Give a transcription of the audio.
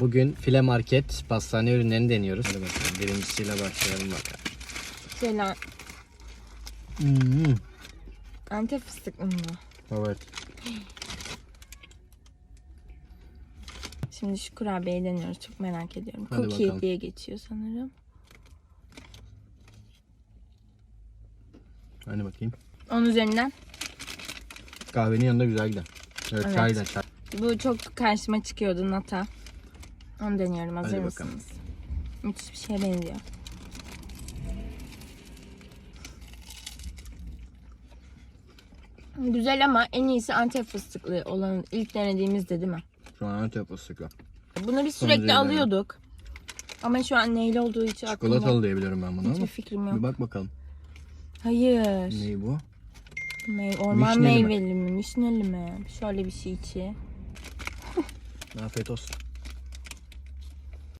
Bugün file market pastane ürünlerini deniyoruz. Hadi bakalım birincisiyle başlayalım bakalım. Şöyle Hmm, antep fıstıklı mı? evet. Şimdi şu kurabiyeyi deniyoruz. Çok merak ediyorum. Hadi Cookie bakalım. diye geçiyor sanırım. Hadi bakayım. Onun üzerinden Kahvenin yanında güzel gider. Evet, Evet. çay da çay. bu çok karşıma çıkıyordu nata. Onu deniyorum. Hazır Hadi bakalım. mısınız? Müthiş bir şeye benziyor. Güzel ama en iyisi antep fıstıklı olan ilk denediğimizde değil mi? Şu an Antep fıstıklı. Bunu biz sürekli alıyorduk. Ama şu an neyle olduğu hiç aklımda Çikolatalı diyebilirim ben bunu hiçbir ama. fikrim Bir yok. bak bakalım. Hayır. Ne bu? Mey- orman Vişneli mi? meyveli mi? Vişneli mi? Şöyle bir şey içi. Afiyet olsun.